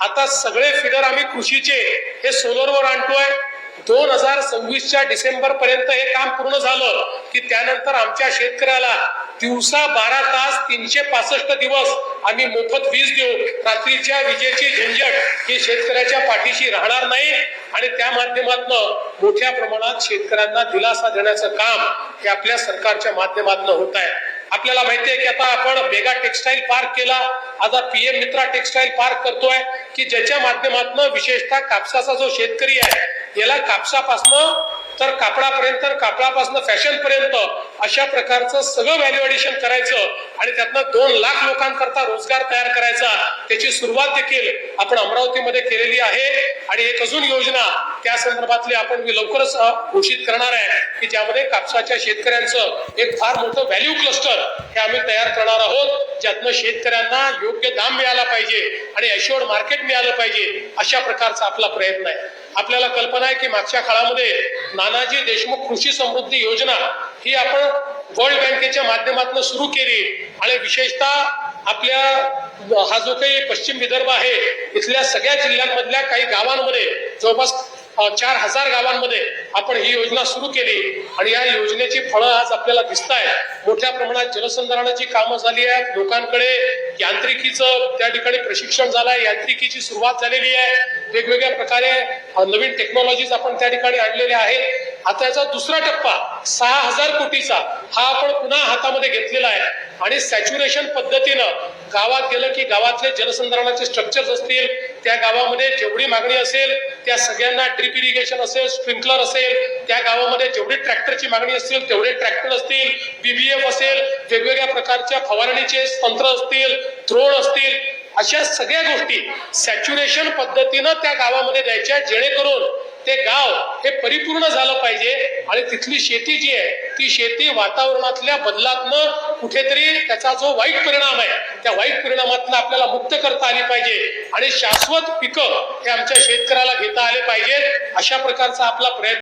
आता सगळे फिगर आम्ही कृषीचे हे सोलरवर आणतोय. दोन हजार सव्वीसच्या डिसेंबर पर्यंत हे काम पूर्ण झालं की त्यानंतर आमच्या शेतकऱ्याला दिवसा बारा तास तीनशे पासष्ट दिवस आम्ही मोफत वीज देऊ. रात्रीच्या विजेची झंझट ही शेतकऱ्याच्या पाठीशी राहणार नाही. आणि त्या माध्यमातून मोठ्या प्रमाणात शेतकऱ्यांना दिलासा देण्याचं काम हे आपल्या सरकारच्या माध्यमातून होत आहे. आपल्याला माहिती आहे की आता आपण मेगा टेक्सटाईल पार्क केला. आता पीएम मित्रा टेक्सटाईल पार्क करतोय की ज्याच्या माध्यमातून विशेषतः कापसाचा जो शेतकरी आहे याला कापसापासून तर कापडापर्यंत कापडापासून फॅशन पर्यंत अशा प्रकारचं सगळं व्हॅल्यू ऍडिशन करायचं आणि त्यातनं दोन लाख लोकांकरता रोजगार तयार करायचा त्याची सुरुवात देखील आपण अमरावतीमध्ये केलेली आहे. आणि एक अजून योजना त्या संदर्भातली आपण मी लवकरच घोषित करणार आहे की ज्यामध्ये कापसाच्या शेतकऱ्यांचं एक फार मोठं व्हॅल्यू क्लस्टर हे आम्ही तयार करणार आहोत ज्यातनं शेतकऱ्यांना योग्य दाम मिळाला पाहिजे आणि अशोर्ड मार्केट मिळालं पाहिजे अशा प्रकारचा आपला प्रयत्न आहे. आपल्याला कल्पना आहे की मागच्या काळामध्ये नानाजी देशमुख कृषी समृद्धी योजना ही आपण वर्ल्ड बँकेच्या माध्यमातून सुरू केली. आणि विशेषतः आपल्या हा जो काही पश्चिम विदर्भ आहे इथल्या सगळ्या जिल्ह्यांमधल्या काही गावांमध्ये जवळपास चार हजार गावांमध्ये आपण ही योजना सुरू केली आणि या योजनेची फळं आज आपल्याला दिसत आहेत मोठ्या प्रमाणात जलसंधारणाची कामं झाली आहेत. लोकांकडे यांत्रिकीचं त्या ठिकाणी प्रशिक्षण झालं आहे यांत्रिकीची सुरुवात झालेली आहे. वेगवेगळ्या प्रकारे नवीन टेक्नॉलॉजीज आपण त्या ठिकाणी आणलेल्या आहेत. आता याचा दुसरा टप्पा सहा हजार कोटीचा हा आपण पुन्हा हातामध्ये घेतलेला आहे. आणि सॅच्युरेशन पद्धतीनं गावात गेलं की गावातले जलसंधारणाचे स्ट्रक्चर्स असतील त्या गावामध्ये जेवढी मागणी असेल त्या सगळ्यांना ड्रिप इरिगेशन असेल स्प्रिंकलर असेल त्या गावामध्ये जेवढी ट्रॅक्टरची मागणी असतील तेवढे ट्रॅक्टर असतील बीबीएफ असेल वेगवेगळ्या प्रकारच्या फवारणीचे तंत्र असतील द्रोण असतील अशा सगळ्या गोष्टी सॅच्युरेशन पद्धतीनं त्या गावामध्ये द्यायच्या जेणेकरून ते गाव हे परिपूर्ण झालं पाहिजे. आणि तिथली शेती जी आहे ती शेती वातावरणातल्या बदलातनं कुठेतरी त्याचा जो वाईट परिणाम आहे त्या वाईट परिणामातनं आपल्याला मुक्त करता आली पाहिजे. आणि शाश्वत पिकं हे आमच्या शेतकऱ्याला घेता आले पाहिजेत. अशा प्रकारचा आपला प्रयत्न